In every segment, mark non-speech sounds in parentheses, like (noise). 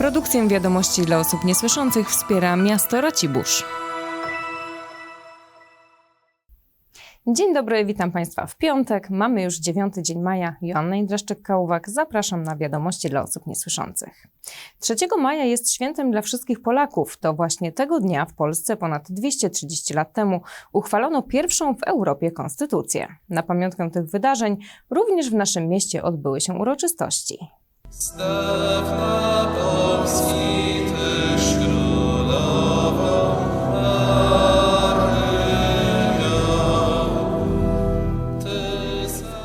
Produkcję wiadomości dla osób niesłyszących wspiera miasto Racibórz. Dzień dobry, witam Państwa w piątek. Mamy już 9 dzień maja. Joanna Indraszczyk-Kałowak. Zapraszam na wiadomości dla osób niesłyszących. 3 maja jest świętem dla wszystkich Polaków. To właśnie tego dnia w Polsce ponad 230 lat temu uchwalono pierwszą w Europie konstytucję. Na pamiątkę tych wydarzeń również w naszym mieście odbyły się uroczystości.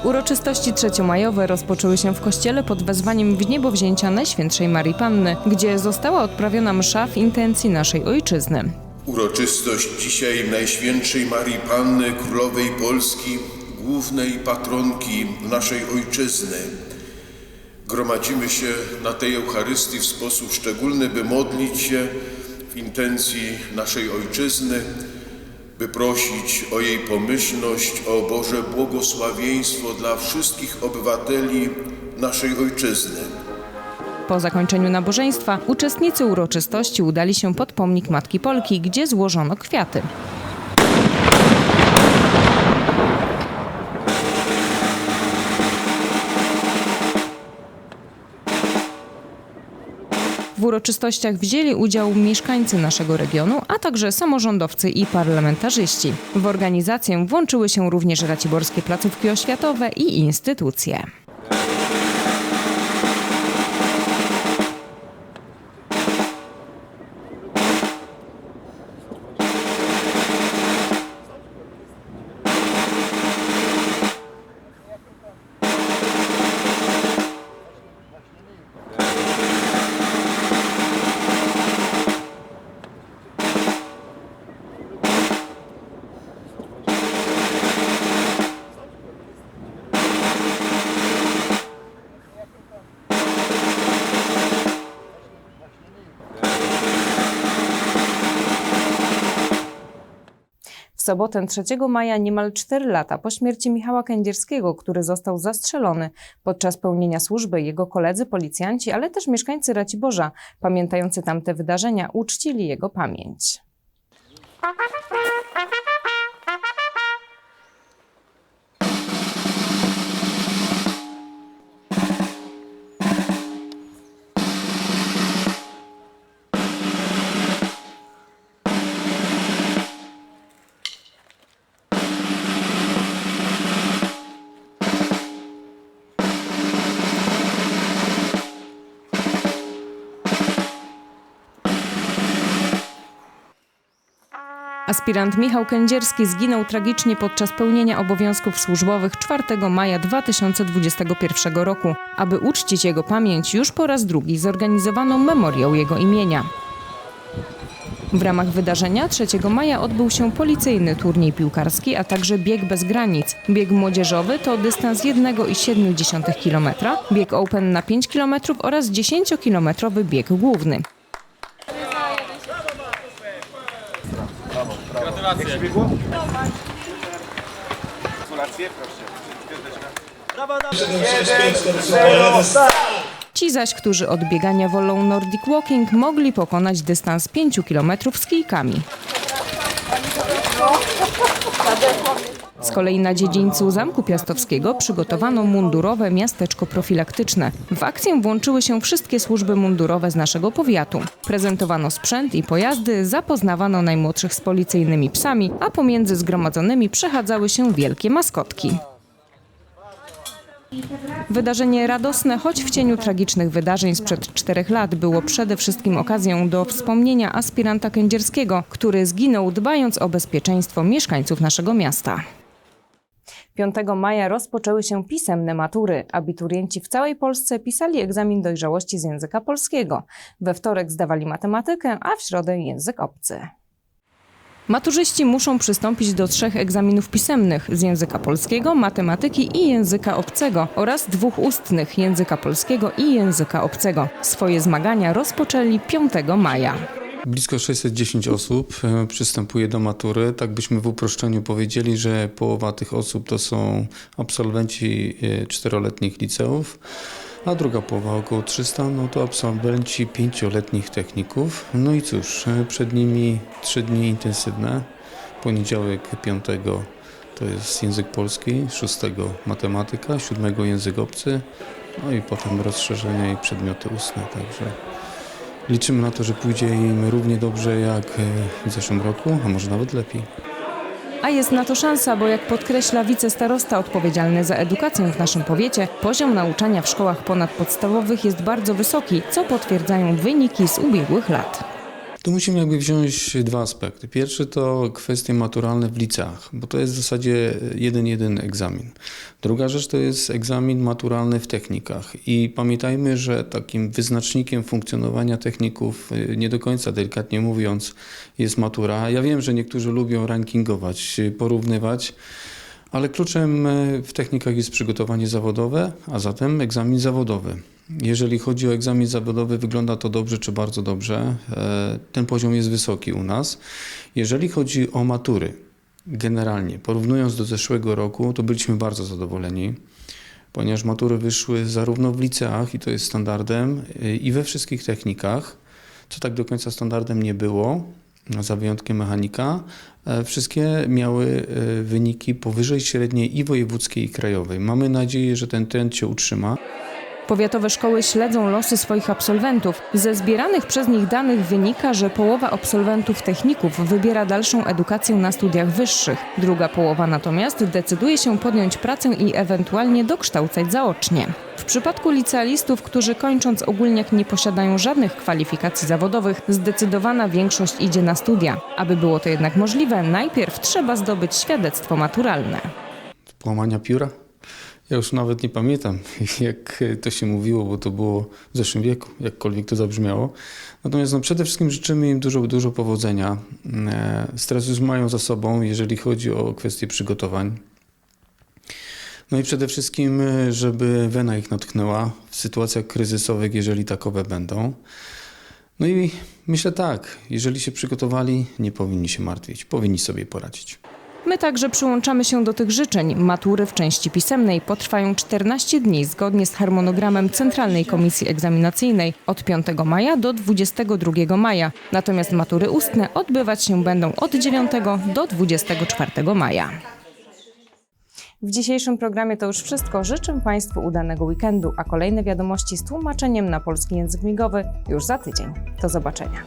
Uroczystości trzeciomajowe rozpoczęły się w kościele pod wezwaniem w niebowzięcia Najświętszej Marii Panny, gdzie została odprawiona msza w intencji naszej ojczyzny. Uroczystość dzisiaj Najświętszej Marii Panny, Królowej Polski, głównej patronki naszej Ojczyzny. Gromadzimy się na tej Eucharystii w sposób szczególny, by modlić się w intencji naszej Ojczyzny, by prosić o jej pomyślność, o Boże błogosławieństwo dla wszystkich obywateli naszej Ojczyzny. Po zakończeniu nabożeństwa uczestnicy uroczystości udali się pod pomnik Matki Polki, gdzie złożono kwiaty. Uroczystościach wzięli udział mieszkańcy naszego regionu, a także samorządowcy i parlamentarzyści. W organizację włączyły się również raciborskie placówki oświatowe i instytucje. Sobotę 3 maja, niemal 4 lata po śmierci Michała Kędzierskiego, który został zastrzelony podczas pełnienia służby, jego koledzy policjanci, ale też mieszkańcy Raciborza, pamiętający tamte wydarzenia, uczcili jego pamięć. Aspirant Michał Kędzierski zginął tragicznie podczas pełnienia obowiązków służbowych 4 maja 2021 roku. Aby uczcić jego pamięć, już po raz drugi zorganizowano memoriał jego imienia. W ramach wydarzenia 3 maja odbył się policyjny turniej piłkarski, a także bieg bez granic. Bieg młodzieżowy to dystans 1,7 km, bieg open na 5 km oraz 10-kilometrowy bieg główny. Ci zaś, którzy od biegania wolą Nordic Walking, mogli pokonać dystans 5 km z kijkami. Z kolei na dziedzińcu Zamku Piastowskiego przygotowano mundurowe miasteczko profilaktyczne. W akcję włączyły się wszystkie służby mundurowe z naszego powiatu. Prezentowano sprzęt i pojazdy, zapoznawano najmłodszych z policyjnymi psami, a pomiędzy zgromadzonymi przechadzały się wielkie maskotki. Wydarzenie radosne, choć w cieniu tragicznych wydarzeń sprzed czterech lat, było przede wszystkim okazją do wspomnienia aspiranta kędzierskiego, który zginął dbając o bezpieczeństwo mieszkańców naszego miasta. 5 maja rozpoczęły się pisemne matury. Abiturienci w całej Polsce pisali egzamin dojrzałości z języka polskiego. We wtorek zdawali matematykę, a w środę język obcy. Maturzyści muszą przystąpić do trzech egzaminów pisemnych z języka polskiego, matematyki i języka obcego oraz dwóch ustnych języka polskiego i języka obcego. Swoje zmagania rozpoczęli 5 maja. Blisko 610 osób e, przystępuje do matury. Tak byśmy w uproszczeniu powiedzieli, że połowa tych osób to są absolwenci e, czteroletnich liceów, a druga połowa około 300, no to absolwenci pięcioletnich techników. No i cóż, e, przed nimi trzy dni intensywne. Poniedziałek 5 to jest język polski, 6 matematyka, 7 język obcy, no i potem rozszerzenia i przedmioty ustne, także liczymy na to, że pójdzie im równie dobrze jak e, w zeszłym roku, a może nawet lepiej. A jest na to szansa, bo jak podkreśla wicestarosta odpowiedzialny za edukację w naszym powiecie, poziom nauczania w szkołach ponadpodstawowych jest bardzo wysoki, co potwierdzają wyniki z ubiegłych lat. Tu musimy jakby wziąć dwa aspekty. Pierwszy to kwestie maturalne w liceach, bo to jest w zasadzie jeden jeden egzamin. Druga rzecz to jest egzamin maturalny w technikach. I pamiętajmy, że takim wyznacznikiem funkcjonowania techników, y, nie do końca delikatnie mówiąc, jest matura. Ja wiem, że niektórzy lubią rankingować, y, porównywać. Ale kluczem y, w technikach jest przygotowanie zawodowe, a zatem egzamin zawodowy. Jeżeli chodzi o egzamin zawodowy, wygląda to dobrze czy bardzo dobrze. E, Ten poziom jest wysoki u nas. Jeżeli chodzi o matury, generalnie porównując do zeszłego roku, to byliśmy bardzo zadowoleni, ponieważ matury wyszły zarówno w liceach, i to jest standardem, i we wszystkich technikach, co tak do końca standardem nie było, za wyjątkiem mechanika. E, Wszystkie miały e, wyniki powyżej średniej i wojewódzkiej, i krajowej. Mamy nadzieję, że ten trend się utrzyma. Powiatowe szkoły śledzą losy swoich absolwentów. Ze zbieranych przez nich danych wynika, że połowa absolwentów techników wybiera dalszą edukację na studiach wyższych. Druga połowa natomiast decyduje się podjąć pracę i ewentualnie dokształcać zaocznie. W przypadku licealistów, którzy kończąc ogólniak nie posiadają żadnych kwalifikacji zawodowych, zdecydowana większość idzie na studia. Aby było to jednak możliwe, najpierw trzeba zdobyć świadectwo maturalne. Połamania pióra? Ja już nawet nie pamiętam, (laughs) jak to się mówiło, bo to było w zeszłym wieku, jakkolwiek to zabrzmiało. Natomiast no, przede wszystkim życzymy im dużo, dużo powodzenia. E, Stres już mają za sobą, jeżeli chodzi o kwestie przygotowań. No i przede wszystkim, e, żeby wena ich natchnęła w sytuacjach kryzysowych, jeżeli takowe będą. No i myślę tak, jeżeli się przygotowali, nie powinni się martwić, powinni sobie poradzić. My także przyłączamy się do tych życzeń. Matury w części pisemnej potrwają 14 dni zgodnie z harmonogramem Centralnej Komisji Egzaminacyjnej od 5 maja do 22 maja. Natomiast matury ustne odbywać się będą od 9 do 24 maja. W dzisiejszym programie to już wszystko. Życzę Państwu udanego weekendu, a kolejne wiadomości z tłumaczeniem na polski język migowy już za tydzień. Do zobaczenia.